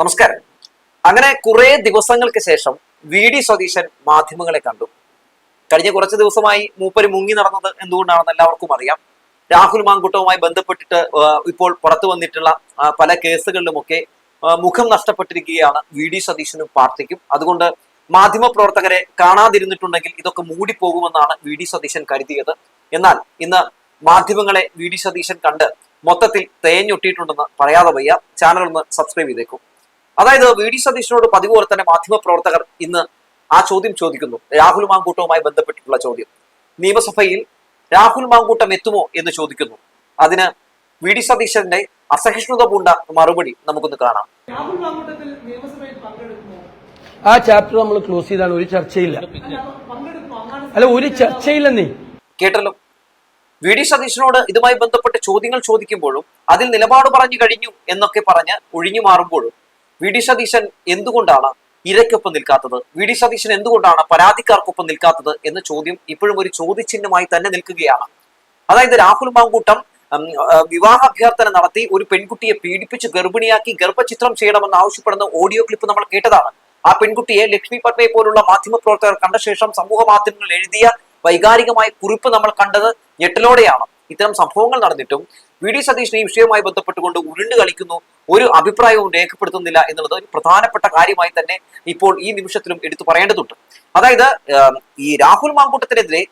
നമസ്കാരം. അങ്ങനെ കുറെ ദിവസങ്ങൾക്ക് ശേഷം വി ഡി സതീശൻ മാധ്യമങ്ങളെ കണ്ടു. കഴിഞ്ഞ കുറച്ച് ദിവസമായി മൂപ്പര് മുങ്ങി നടന്നത് എന്തുകൊണ്ടാണെന്ന് എല്ലാവർക്കും അറിയാം. രാഹുൽ മാങ്കുട്ടവുമായി ബന്ധപ്പെട്ടിട്ട് ഇപ്പോൾ പുറത്തു വന്നിട്ടുള്ള പല കേസുകളിലുമൊക്കെ മുഖം നഷ്ടപ്പെട്ടിരിക്കുകയാണ് വി ഡി സതീശനും പാർട്ടിക്കും. അതുകൊണ്ട് മാധ്യമ പ്രവർത്തകരെ കാണാതിരുന്നിട്ടുണ്ടെങ്കിൽ ഇതൊക്കെ മൂടിപ്പോകുമെന്നാണ് വി ഡി സതീശൻ കരുതിയത്. എന്നാൽ ഇന്ന് മാധ്യമങ്ങളെ വി ഡി സതീശൻ കണ്ട് മൊത്തത്തിൽ തേഞ്ഞൊട്ടിയിട്ടുണ്ടെന്ന് പറയാതെ വയ്യ. ചാനൽ ഒന്ന് സബ്സ്ക്രൈബ് ചെയ്തേക്കും. അതായത് വി ഡി സതീശനോട് പതിവ് പോലെ തന്നെ മാധ്യമ പ്രവർത്തകർ ഇന്ന് ആ ചോദ്യം ചോദിക്കുന്നു. രാഹുൽ മാങ്കൂട്ടവുമായി ബന്ധപ്പെട്ടിട്ടുള്ള ചോദ്യം. നിയമസഭയിൽ രാഹുൽ മാങ്കൂട്ടം എത്തുമോ എന്ന് ചോദിക്കുന്നു. അതിന് വി ഡി സതീശന്റെ അസഹിഷ്ണുത പൂണ്ട മറുപടി നമുക്കൊന്ന് കാണാം. രാഹുൽ മാങ്കൂട്ടത്തിൽ നിയമസഭയിൽ പങ്കെടുക്കുമോ? ആ ചാപ്റ്റർ നമ്മൾ ക്ലോസ് ചെയ്താണ്. ഒരു ചർച്ചയില്ല. അല്ല ഒരു ചർച്ചയില്ലെന്നേ. കേട്ടല്ലോ. വി ഡി സതീശനോട് ഇതുമായി ബന്ധപ്പെട്ട ചോദ്യങ്ങൾ ചോദിക്കുമ്പോഴും അതിൽ നിലപാട് പറഞ്ഞു കഴിഞ്ഞു എന്നൊക്കെ പറഞ്ഞ് ഒഴിഞ്ഞു മാറുമ്പോഴും വി ഡി സതീശൻ എന്തുകൊണ്ടാണ് ഇരയ്ക്കൊപ്പം നിൽക്കാത്തത്? വി ഡി സതീശൻ എന്തുകൊണ്ടാണ് പരാതിക്കാർക്കൊപ്പം നിൽക്കാത്തത് എന്ന ചോദ്യം ഇപ്പോഴും ഒരു ചോദ്യചിഹ്നമായി തന്നെ നിൽക്കുകയാണ്. അതായത് രാഹുൽ മാങ്കൂട്ടം വിവാഹ അഭ്യർത്ഥന നടത്തി ഒരു പെൺകുട്ടിയെ പീഡിപ്പിച്ച് ഗർഭിണിയാക്കി ഗർഭചിത്രം ചെയ്യണമെന്ന് ആവശ്യപ്പെടുന്ന ഓഡിയോ ക്ലിപ്പ് നമ്മൾ കേട്ടതാണ്. ആ പെൺകുട്ടിയെ ലക്ഷ്മി പട്നയെ പോലുള്ള മാധ്യമപ്രവർത്തകർ കണ്ട ശേഷം സമൂഹ മാധ്യമങ്ങളിൽ എഴുതിയ വൈകാരികമായ കുറിപ്പ് നമ്മൾ കണ്ടത് ഞെട്ടലോടെയാണ്. ഇത്തരം സംഭവങ്ങൾ നടന്നിട്ടും വി ഡി സതീശൻ ഈ വിഷയവുമായി ബന്ധപ്പെട്ടുകൊണ്ട് ഉരുണ്ട് കളിക്കുന്നു. ഒരു അഭിപ്രായവും രേഖപ്പെടുത്തുന്നില്ല എന്നുള്ളത് ഒരു പ്രധാനപ്പെട്ട കാര്യമായി തന്നെ ഇപ്പോൾ ഈ നിമിഷത്തിലും എടുത്തു പറയേണ്ടതുണ്ട്. അതായത് ഈ രാഹുൽ മാങ്കൂട്ടത്തിനെതിരെ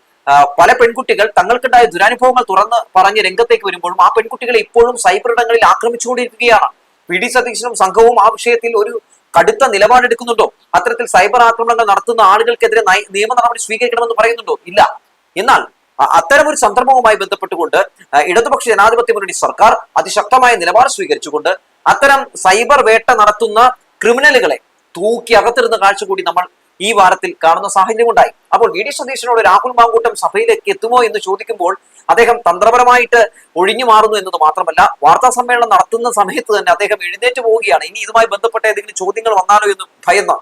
പല പെൺകുട്ടികൾ തങ്ങൾക്കുണ്ടായ ദുരനുഭവങ്ങൾ തുറന്ന് പറഞ്ഞ് രംഗത്തേക്ക് വരുമ്പോഴും ആ പെൺകുട്ടികളെ ഇപ്പോഴും സൈബർ ഇടങ്ങളിൽ ആക്രമിച്ചുകൊണ്ടിരിക്കുകയാണ്. പി. ഡി. സതീശനും സംഘവും ആ വിഷയത്തിൽ ഒരു കടുത്ത നിലപാടെടുക്കുന്നുണ്ടോ? അത്തരത്തിൽ സൈബർ ആക്രമണങ്ങൾ നടത്തുന്ന ആളുകൾക്കെതിരെ നയ- നിയമ നടപടി സ്വീകരിക്കണമെന്ന് പറയുന്നുണ്ടോ? ഇല്ല. എന്നാൽ അ- അത്തരം ഒരു സന്ദർഭവുമായി ബന്ധപ്പെട്ടുകൊണ്ട് ഇടതുപക്ഷ ജനാധിപത്യ മുന്നണി സർക്കാർ അതിശക്തമായ നിലപാട് സ്വീകരിച്ചുകൊണ്ട് അത്തരം സൈബർ വേട്ട നടത്തുന്ന ക്രിമിനലുകളെ തൂക്കി അകത്തിരുന്ന കാഴ്ച കൂടി നമ്മൾ ഈ വാരത്തിൽ കാണുന്ന സാഹചര്യം ഉണ്ടായി അപ്പോൾ വി ഡി സതീശനോട് രാഹുൽ മാങ്കൂട്ടം സഭയിലേക്ക് എത്തുമോ എന്ന് ചോദിക്കുമ്പോൾ അദ്ദേഹം തന്ത്രപരമായിട്ട് ഒഴിഞ്ഞു മാറുന്നു എന്നത് മാത്രമല്ല വാർത്താ സമ്മേളനം നടത്തുന്ന സമയത്ത് തന്നെ അദ്ദേഹം എഴുന്നേറ്റ് പോവുകയാണ്. ഇനി ഇതുമായി ബന്ധപ്പെട്ട ഏതെങ്കിലും ചോദ്യങ്ങൾ വന്നാലോ എന്ന് ഭയന്ന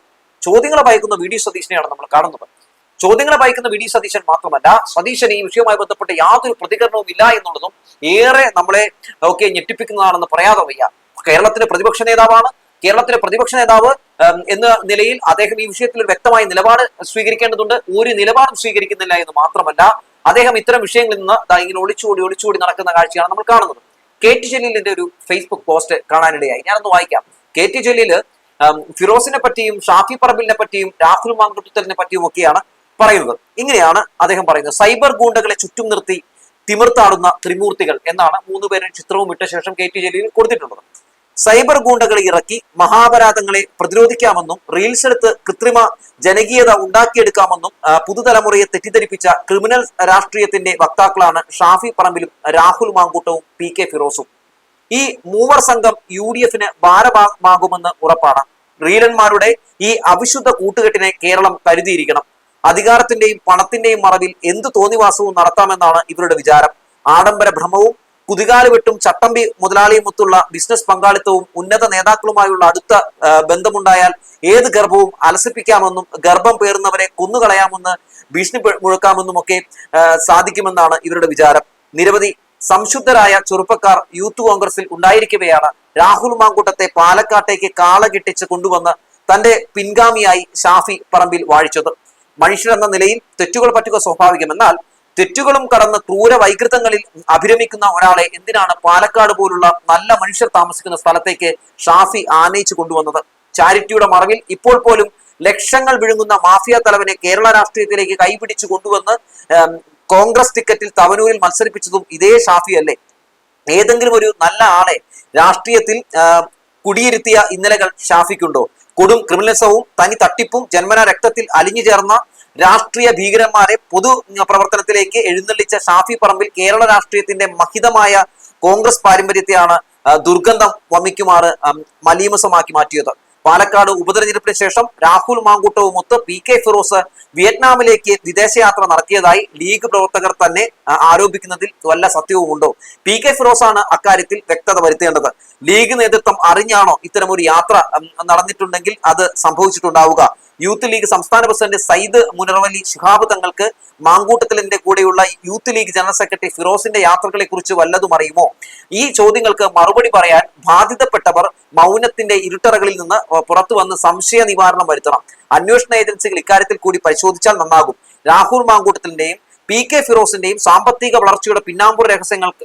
ചോദ്യങ്ങളെ ഭയക്കുന്ന വി ഡി സതീശനെയാണ് നമ്മൾ കാണുന്നത്. ചോദ്യങ്ങളെ ഭയക്കുന്ന വി ഡി സതീശൻ മാത്രമല്ല സതീശൻ ഈ വിഷയവുമായി ബന്ധപ്പെട്ട് യാതൊരു പ്രതികരണവും ഇല്ല എന്നുള്ളതും ഏറെ നമ്മളെ ഒക്കെ ഞെട്ടിപ്പിക്കുന്നതാണെന്ന് പറയാതെ വയ്യ. കേരളത്തിലെ പ്രതിപക്ഷ നേതാവാണ് കേരളത്തിലെ പ്രതിപക്ഷ നേതാവ് എന്ന നിലയിൽ അദ്ദേഹം ഈ വിഷയത്തിൽ വ്യക്തമായ നിലപാട് സ്വീകരിക്കേണ്ടതുണ്ട്. ഒരു നിലപാടും സ്വീകരിക്കുന്നില്ല എന്ന് മാത്രമല്ല അദ്ദേഹം ഇത്തരം വിഷയങ്ങളിൽ നിന്ന് ഇങ്ങനെ ഒളിച്ചുകൂടി ഒളിച്ചുകൂടി നടക്കുന്ന കാഴ്ചയാണ് നമ്മൾ കാണുന്നത്. കെ ടി ജലീലിന്റെ ഒരു ഫേസ്ബുക്ക് പോസ്റ്റ് കാണാനിടയായി. ഞാനൊന്ന് വായിക്കാം. കെ ടി ജലീൽ ഫിറോസിനെ പറ്റിയും ഷാഫി പറമ്പിലിനെ പറ്റിയും രാഹുൽ മാങ്കുട്ടലിനെ പറ്റിയും ഒക്കെയാണ് പറയുന്നത്. ഇങ്ങനെയാണ് അദ്ദേഹം പറയുന്നത്. സൈബർ ഗൂണ്ടകളെ ചുറ്റും നിർത്തി തിമിർത്താടുന്ന ത്രിമൂർത്തികൾ എന്നാണ് മൂന്ന് ചിത്രവും ഇട്ട ശേഷം കെ ടി ജലീൽ കൊടുത്തിട്ടുള്ളത്. സൈബർ ഗൂണ്ടകളെ ഇറക്കി മഹാപരാധങ്ങളെ പ്രതിരോധിക്കാമെന്നും റീൽസ് എടുത്ത് കൃത്രിമ ജനകീയത ഉണ്ടാക്കിയെടുക്കാമെന്നും പുതുതലമുറയെ തെറ്റിദ്ധരിപ്പിച്ച ക്രിമിനൽ രാഷ്ട്രീയത്തിന്റെ വക്താക്കളാണ് ഷാഫി പറമ്പിലും രാഹുൽ മാങ്കൂട്ടവും പി കെ ഫിറോസും. ഈ മൂവർ സംഘം യു ഡി എഫിന് ഭാരമാകുമെന്ന് ഉറപ്പാണ്. റീലന്മാരുടെ ഈ അവിശുദ്ധ കൂട്ടുകെട്ടിനെ കേരളം കരുതിയിരിക്കണം. അധികാരത്തിന്റെയും പണത്തിന്റെയും മറവിൽ എന്ത് തോന്നിവാസവും നടത്താമെന്നാണ് ഇവരുടെ വിചാരം. ആഡംബര ഭ്രമവും കുതികാലുവെട്ടും ചട്ടമ്പി മുതലാളിയുമൊത്തുള്ള ബിസിനസ് പങ്കാളിത്തവും ഉന്നത നേതാക്കളുമായുള്ള അടുത്ത ബന്ധമുണ്ടായാൽ ഏത് ഗർഭവും അലസിപ്പിക്കാമെന്നും ഗർഭം പേറുന്നവരെ കൊന്നുകളയാമെന്ന് ഭീഷണി മുഴക്കാമെന്നും ഒക്കെ സാധിക്കുമെന്നാണ് ഇവരുടെ വിചാരം. നിരവധി സംശുദ്ധരായ ചെറുപ്പക്കാർ യൂത്ത് കോൺഗ്രസിൽ ഉണ്ടായിരിക്കവെയാണ് രാഹുൽ മാങ്കൂട്ടത്തെ പാലക്കാട്ടേക്ക് കാള കെട്ടിച്ച് കൊണ്ടുവന്ന് തന്റെ പിൻഗാമിയായി ഷാഫി പറമ്പിൽ വാഴിച്ചത്. മനുഷ്യരെന്ന നിലയിൽ തെറ്റുകൾ പറ്റുക സ്വാഭാവികം എന്നാൽ തെറ്റുകളും കടന്ന് ക്രൂര വൈകൃതങ്ങളിൽ അഭിരമിക്കുന്ന ഒരാളെ എന്തിനാണ് പാലക്കാട് പോലുള്ള നല്ല മനുഷ്യർ താമസിക്കുന്ന സ്ഥലത്തേക്ക് ഷാഫി ആനയിച്ചു കൊണ്ടുവന്നത്? ചാരിറ്റിയുടെ മറവിൽ ഇപ്പോൾ പോലും ലക്ഷങ്ങൾ വിഴുങ്ങുന്ന മാഫിയ തലവനെ കേരള രാഷ്ട്രീയത്തിലേക്ക് കൈപിടിച്ചു കൊണ്ടുവന്ന് കോൺഗ്രസ് ടിക്കറ്റിൽ തവനൂരിൽ മത്സരിപ്പിച്ചതും ഇതേ ഷാഫി അല്ലേ? ഏതെങ്കിലും ഒരു നല്ല ആളെ രാഷ്ട്രീയത്തിൽ കുടിയിരുത്തിയ ഇന്നലകൾ ഷാഫിക്കുണ്ടോ? കൊടും ക്രിമിനൽസവും തനി തട്ടിപ്പും ജന്മന രക്തത്തിൽ അലിഞ്ഞു ചേർന്ന രാഷ്ട്രീയ ഭീകരന്മാരെ പൊതു പ്രവർത്തനത്തിലേക്ക് എഴുന്നള്ളിച്ച ഷാഫി പറമ്പിൽ കേരള രാഷ്ട്രീയത്തിന്റെ മഹിതമായ കോൺഗ്രസ് പാരമ്പര്യത്തെയാണ് ദുർഗന്ധം വമിക്കുമാറ് മലീമസമാക്കി മാറ്റിയത്. പാലക്കാട് ഉപതെരഞ്ഞെടുപ്പിന് ശേഷം രാഹുൽ മാങ്കൂട്ടവുമൊത്ത് പി കെ ഫിറോസ് വിയറ്റ്നാമിലേക്ക് വിദേശയാത്ര നടത്തിയതായി ലീഗ് പ്രവർത്തകർ തന്നെ ആരോപിക്കുന്നതിൽ വല്ല സത്യവുമുണ്ടോ പി കെ ഫിറോസ് ആണ് അക്കാര്യത്തിൽ വ്യക്തത വരുത്തേണ്ടത്. ലീഗ് നേതൃത്വം അറിഞ്ഞാണോ ഇത്തരം ഒരു യാത്ര നടന്നിട്ടുണ്ടെങ്കിൽ അത് സംഭവിച്ചിട്ടുണ്ടാവുക? യൂത്ത് ലീഗ് സംസ്ഥാന പ്രസിഡന്റ് സയ്യിദ് മുനറവലി ശിഹാബ് തങ്ങൾക്ക് മാങ്കൂട്ടത്തിലിന്റെ കൂടെയുള്ള യൂത്ത് ലീഗ് ജനറൽ സെക്രട്ടറി ഫിറോസിന്റെ യാത്രകളെ കുറിച്ച് വല്ലതും അറിയുമോ? ഈ ചോദ്യങ്ങൾക്ക് മറുപടി പറയാൻ ബാധിതപ്പെട്ടവർ മൗനത്തിന്റെ ഇരുട്ടറകളിൽ നിന്ന് പുറത്തു വന്ന് സംശയ നിവാരണം വരുത്തണം. അന്വേഷണ ഏജൻസികൾ ഇക്കാര്യത്തിൽ കൂടി പരിശോധിച്ചാൽ നന്നാകും. രാഹുൽ മാങ്കൂട്ടത്തിന്റെയും പി കെ ഫിറോസിന്റെയും സാമ്പത്തിക വളർച്ചയുടെ പിന്നാമ്പുറ രഹസ്യങ്ങൾക്ക്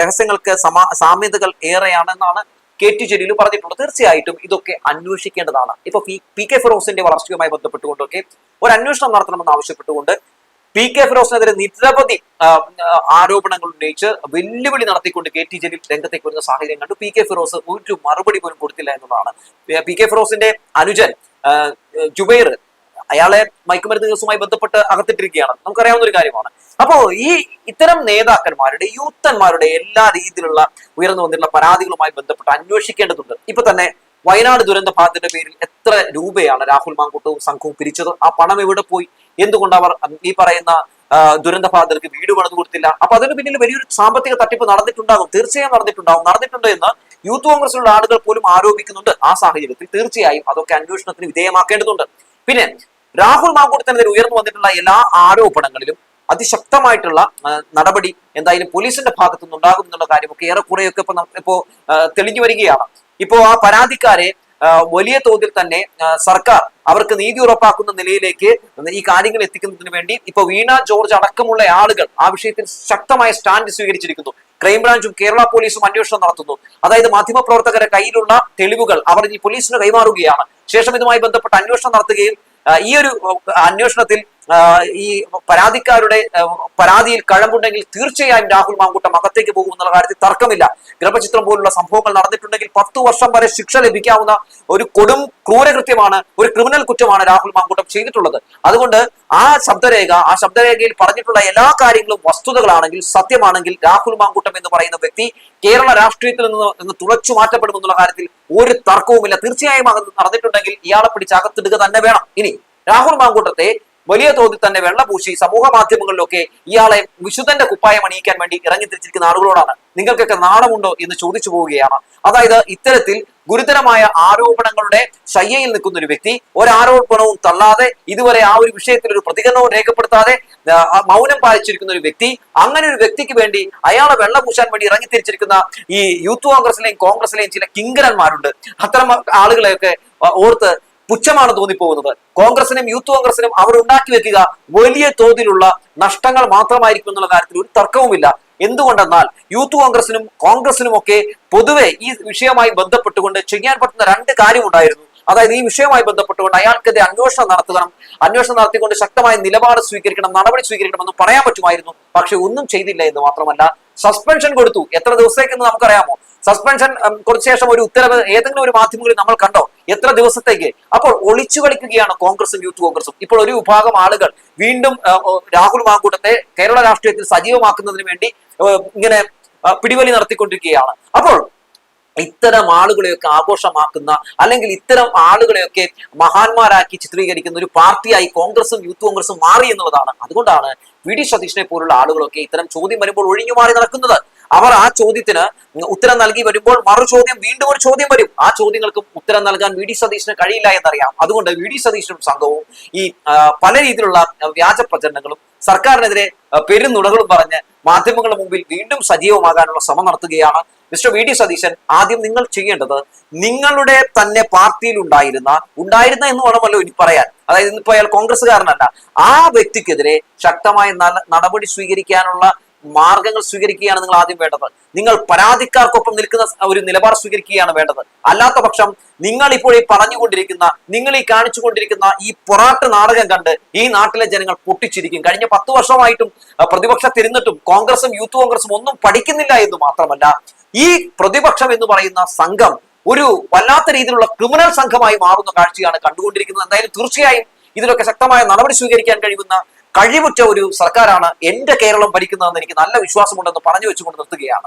രഹസ്യങ്ങൾക്ക് സമാ സാമ്യതകൾ ഏറെയാണെന്നാണ് കെ ടി ജലീൽ പറഞ്ഞിട്ടുള്ളത്. തീർച്ചയായിട്ടും ഇതൊക്കെ അന്വേഷിക്കേണ്ടതാണ്. ഇപ്പൊ പി കെ ഫിറോസിന്റെ വളർച്ചയുമായി ബന്ധപ്പെട്ടുകൊണ്ടൊക്കെ ഒരു അന്വേഷണം നടത്തണമെന്ന് ആവശ്യപ്പെട്ടുകൊണ്ട് പി കെ ഫിറോസിനെതിരെ നിരവധി ആരോപണങ്ങൾ ഉന്നയിച്ച് വെല്ലുവിളി നടത്തിക്കൊണ്ട് കെ ടി ജലീൽ രംഗത്തേക്ക് വരുന്ന സാഹചര്യം കണ്ടു. പി കെ ഫിറോസ് ഒരു മറുപടി പോലും കൊടുത്തില്ല എന്നതാണ്. പി കെ ഫിറോസിന്റെ അനുജൻ ജുബൈർ അയാളെ മയക്കുമരുന്ന് കേസുമായി ബന്ധപ്പെട്ട് അകത്തിട്ടിരിക്കുകയാണ്. നമുക്കറിയാവുന്ന ഒരു കാര്യമാണ്. അപ്പോ ഈ ഇത്തരം നേതാക്കന്മാരുടെ യൂത്തന്മാരുടെ എല്ലാ രീതിയിലുള്ള ഉയർന്നു വന്നിട്ടുള്ള പരാതികളുമായി ബന്ധപ്പെട്ട് അന്വേഷിക്കേണ്ടതുണ്ട്. ഇപ്പൊ തന്നെ വയനാട് ദുരന്ത ബാധിതരുടെ പേരിൽ എത്ര രൂപയാണ് രാഹുൽ മാങ്കൂട്ടവും സംഘവും പിരിച്ചത്? ആ പണം എവിടെ പോയി? എന്തുകൊണ്ട് അവർ ഈ പറയുന്ന ദുരന്ത ബാധിതർക്ക് വീട് പണിത് കൊടുത്തില്ല? അപ്പൊ അതിന് പിന്നിൽ വലിയൊരു സാമ്പത്തിക തട്ടിപ്പ് നടന്നിട്ടുണ്ടാകും. തീർച്ചയായും നടന്നിട്ടുണ്ടാകും. നടന്നിട്ടുണ്ട് എന്ന് യൂത്ത് കോൺഗ്രസിലുള്ള ആളുകൾ പോലും ആരോപിക്കുന്നുണ്ട്. ആ സാഹചര്യത്തിൽ തീർച്ചയായും അതൊക്കെ അന്വേഷണത്തിന് വിധേയമാക്കേണ്ടതുണ്ട്. പിന്നെ രാഹുൽ മാങ്കൂട്ടത്തിനെതിരെ ഉയർന്നു വന്നിട്ടുള്ള എല്ലാ ആരോപണങ്ങളിലും അതിശക്തമായിട്ടുള്ള നടപടി എന്തായാലും പോലീസിന്റെ ഭാഗത്തു നിന്നുണ്ടാകും എന്നുള്ള കാര്യമൊക്കെ ഏറെക്കുറെയൊക്കെ ഇപ്പൊ ഇപ്പോ തെളിഞ്ഞു വരികയാണ്. ഇപ്പോ ആ പരാതിക്കാരെ വലിയ തോതിൽ തന്നെ സർക്കാർ അവർക്ക് നീതി ഉറപ്പാക്കുന്ന നിലയിലേക്ക് ഈ കാര്യങ്ങൾ എത്തിക്കുന്നതിന് വേണ്ടി ഇപ്പൊ വീണ ജോർജ് അടക്കമുള്ള ആളുകൾ ആ വിഷയത്തിൽ ശക്തമായ സ്റ്റാൻഡ് സ്വീകരിച്ചിരിക്കുന്നു. ക്രൈംബ്രാഞ്ചും കേരള പോലീസും അന്വേഷണം നടത്തുന്നു. അതായത് മാധ്യമപ്രവർത്തകരുടെ കയ്യിലുള്ള തെളിവുകൾ അവർ ഈ പോലീസിന് കൈമാറുകയാണ്. ശേഷം ഇതുമായി ബന്ധപ്പെട്ട് അന്വേഷണം നടത്തുകയും ഈ ഒരു അന്വേഷണത്തിൽ ഈ പരാതിക്കാരുടെ പരാതിയിൽ കഴമ്പുണ്ടെങ്കിൽ തീർച്ചയായും രാഹുൽ മാങ്കൂട്ടം അകത്തേക്ക് പോകുമെന്നുള്ള കാര്യത്തിൽ തർക്കമില്ല. ഗർഭചിത്രം പോലുള്ള സംഭവങ്ങൾ നടന്നിട്ടുണ്ടെങ്കിൽ പത്തു വർഷം വരെ ശിക്ഷ ലഭിക്കാവുന്ന ഒരു കൊടും ക്രൂരകൃത്യമാണ് ഒരു ക്രിമിനൽ കുറ്റമാണ് രാഹുൽ മാങ്കൂട്ടം ചെയ്തിട്ടുള്ളത്. അതുകൊണ്ട് ആ ശബ്ദരേഖ ആ ശബ്ദരേഖയിൽ പറഞ്ഞിട്ടുള്ള എല്ലാ കാര്യങ്ങളും വസ്തുതകളാണെങ്കിൽ സത്യമാണെങ്കിൽ രാഹുൽ മാങ്കൂട്ടം എന്ന് പറയുന്ന വ്യക്തി കേരള രാഷ്ട്രീയത്തിൽ നിന്ന് നിന്ന് തുളച്ചു മാറ്റപ്പെടുമെന്നുള്ള കാര്യത്തിൽ ഒരു തർക്കവുമില്ല. തീർച്ചയായും അത് നടന്നിട്ടുണ്ടെങ്കിൽ ഇയാളെ പിടിച്ച് അകത്തിടുക തന്നെ വേണം. ഇനി രാഹുൽ മാങ്കൂട്ടത്തെ വലിയ തോതിൽ തന്നെ വെള്ളപൂശി സമൂഹ മാധ്യമങ്ങളിലൊക്കെ ഇയാളെ വിശുദ്ധന്റെ കുപ്പായം അണിയിക്കാൻ വേണ്ടി ഇറങ്ങിത്തിരിച്ചിരിക്കുന്ന ആളുകളോടാണ്. നിങ്ങൾക്കൊക്കെ നാണമുണ്ടോ എന്ന് ചോദിച്ചു പോവുകയാണ്. അതായത് ഇത്തരത്തിൽ ഗുരുതരമായ ആരോപണങ്ങളുടെ ശയ്യയിൽ നിൽക്കുന്ന ഒരു വ്യക്തി ഒരാരോപണവും തള്ളാതെ ഇതുവരെ ആ ഒരു വിഷയത്തിൽ ഒരു പ്രതികരണവും രേഖപ്പെടുത്താതെ മൗനം പാലിച്ചിരിക്കുന്ന ഒരു വ്യക്തി അങ്ങനെ ഒരു വ്യക്തിക്ക് വേണ്ടി അയാളെ വെള്ളം പൂശാൻ വേണ്ടി ഇറങ്ങിത്തിരിച്ചിരിക്കുന്ന ഈ യൂത്ത് കോൺഗ്രസിലെയും കോൺഗ്രസിലെയും ചില കിങ്കരന്മാരുണ്ട്. അത്തരം ആളുകളെയൊക്കെ ഓർത്ത് പുച്ഛമാണ് തോന്നിപ്പോകുന്നത്. കോൺഗ്രസിനും യൂത്ത് കോൺഗ്രസിനും അവർ ഉണ്ടാക്കി വെക്കുക വലിയ തോതിലുള്ള നഷ്ടങ്ങൾ മാത്രമായിരിക്കും എന്നുള്ള കാര്യത്തിൽ ഒരു തർക്കവുമില്ല. എന്തുകൊണ്ടെന്നാൽ യൂത്ത് കോൺഗ്രസിനും കോൺഗ്രസിനും ഒക്കെ പൊതുവെ ഈ വിഷയവുമായി ബന്ധപ്പെട്ടുകൊണ്ട് ചെയ്യാൻ പറ്റുന്ന രണ്ട് കാര്യമുണ്ടായിരുന്നു. അതായത് ഈ വിഷയവുമായി ബന്ധപ്പെട്ടുകൊണ്ട് അയാൾക്കെതിരെ അന്വേഷണം നടത്തണം. അന്വേഷണം നടത്തിക്കൊണ്ട് ശക്തമായ നിലപാട് സ്വീകരിക്കണം നടപടി സ്വീകരിക്കണമെന്ന് പറയാൻ പറ്റുമായിരുന്നു. പക്ഷെ ഒന്നും ചെയ്തില്ല എന്ന് മാത്രമല്ല. സസ്പെൻഷൻ കൊടുത്തു. എത്ര ദിവസത്തേക്കെന്ന് നമുക്കറിയാമോ? സസ്പെൻഷൻ കുറച്ചു ശേഷം ഒരു ഉത്തരവ് ഏതെങ്കിലും ഒരു മാധ്യമങ്ങളിൽ നമ്മൾ കണ്ടോ? എത്ര ദിവസത്തേക്ക്? അപ്പോൾ ഒളിച്ചു കളിക്കുകയാണ് കോൺഗ്രസും യൂത്ത് കോൺഗ്രസും. ഇപ്പോൾ ഒരു വിഭാഗം ആളുകൾ വീണ്ടും രാഹുൽ മാങ്കൂട്ടത്തെ കേരള രാഷ്ട്രീയത്തിൽ സജീവമാക്കുന്നതിന് വേണ്ടി ഇങ്ങനെ പിടിവലി നടത്തിക്കൊണ്ടിരിക്കുകയാണ്. അപ്പോൾ ഇത്തരം ആളുകളെയൊക്കെ ആഘോഷമാക്കുന്ന അല്ലെങ്കിൽ ഇത്തരം ആളുകളെയൊക്കെ മഹാന്മാരാക്കി ചിത്രീകരിക്കുന്ന ഒരു പാർട്ടിയായി കോൺഗ്രസും യൂത്ത് കോൺഗ്രസും മാറി എന്നുള്ളതാണ്. അതുകൊണ്ടാണ് വി ഡി സതീഷിനെ പോലുള്ള ആളുകളൊക്കെ ഇത്തരം ചോദ്യം വരുമ്പോൾ ഒഴിഞ്ഞു മാറി നടക്കുന്നത്. അവർ ആ ചോദ്യത്തിന് ഉത്തരം നൽകി വരുമ്പോൾ മറു ചോദ്യം വീണ്ടും ഒരു ചോദ്യം വരും. ആ ചോദ്യങ്ങൾക്കും ഉത്തരം നൽകാൻ വി ഡി സതീഷിന് കഴിയില്ല എന്നറിയാം. അതുകൊണ്ട് വി ഡി സതീശനും സംഘവും ഈ പല രീതിയിലുള്ള വ്യാജ പ്രചരണങ്ങളും സർക്കാരിനെതിരെ പെരുന്നുണകളും പറഞ്ഞ് മാധ്യമങ്ങളുടെ മുമ്പിൽ വീണ്ടും സജീവമാകാനുള്ള ശ്രമം നടത്തുകയാണ് മിസ്റ്റർ വി ഡി സതീശൻ. ആദ്യം നിങ്ങൾ ചെയ്യേണ്ടത് നിങ്ങളുടെ തന്നെ പാർട്ടിയിൽ ഉണ്ടായിരുന്ന ഉണ്ടായിരുന്ന എന്ന് വേണമല്ലോ ഇനി പറയാൻ. അതായത് ഇന്നിപ്പോ അയാൾ കോൺഗ്രസ്സുകാരനല്ല. ആ വ്യക്തിക്കെതിരെ ശക്തമായ നടപടി സ്വീകരിക്കാനുള്ള മാർഗങ്ങൾ സ്വീകരിക്കുകയാണ് നിങ്ങൾ ആദ്യം വേണ്ടത്. നിങ്ങൾ പരാതിക്കാർക്കൊപ്പം നിൽക്കുന്ന ഒരു നിലപാട് സ്വീകരിക്കുകയാണ് വേണ്ടത്. അല്ലാത്ത പക്ഷം നിങ്ങൾ ഇപ്പോൾ ഈ പറഞ്ഞുകൊണ്ടിരിക്കുന്ന നിങ്ങൾ ഈ കാണിച്ചുകൊണ്ടിരിക്കുന്ന ഈ പൊറാട്ട് നാടകം കണ്ട് ഈ നാട്ടിലെ ജനങ്ങൾ പൊട്ടിച്ചിരിക്കും. കഴിഞ്ഞ പത്ത് വർഷമായിട്ടും പ്രതിപക്ഷം പ്രതിപക്ഷത്തിരുന്നിട്ടും കോൺഗ്രസും യൂത്ത് കോൺഗ്രസും ഒന്നും പഠിക്കുന്നില്ല എന്ന് മാത്രമല്ല ഈ പ്രതിപക്ഷം എന്ന് പറയുന്ന സംഘം ഒരു വല്ലാത്ത രീതിയിലുള്ള ക്രിമിനൽ സംഘമായി മാറുന്ന കാഴ്ചയാണ് കണ്ടുകൊണ്ടിരിക്കുന്നത്. എന്തായാലും തീർച്ചയായും ഇതിലൊക്കെ ശക്തമായ നടപടി സ്വീകരിക്കാൻ കഴിയുന്ന കഴിവുറ്റ ഒരു സർക്കാരാണ് എന്റെ കേരളം ഭരിക്കുന്നതെന്ന് എനിക്ക് നല്ല വിശ്വാസമുണ്ടെന്ന് പറഞ്ഞു വെച്ചുകൊണ്ട് നിർത്തുകയാണ്.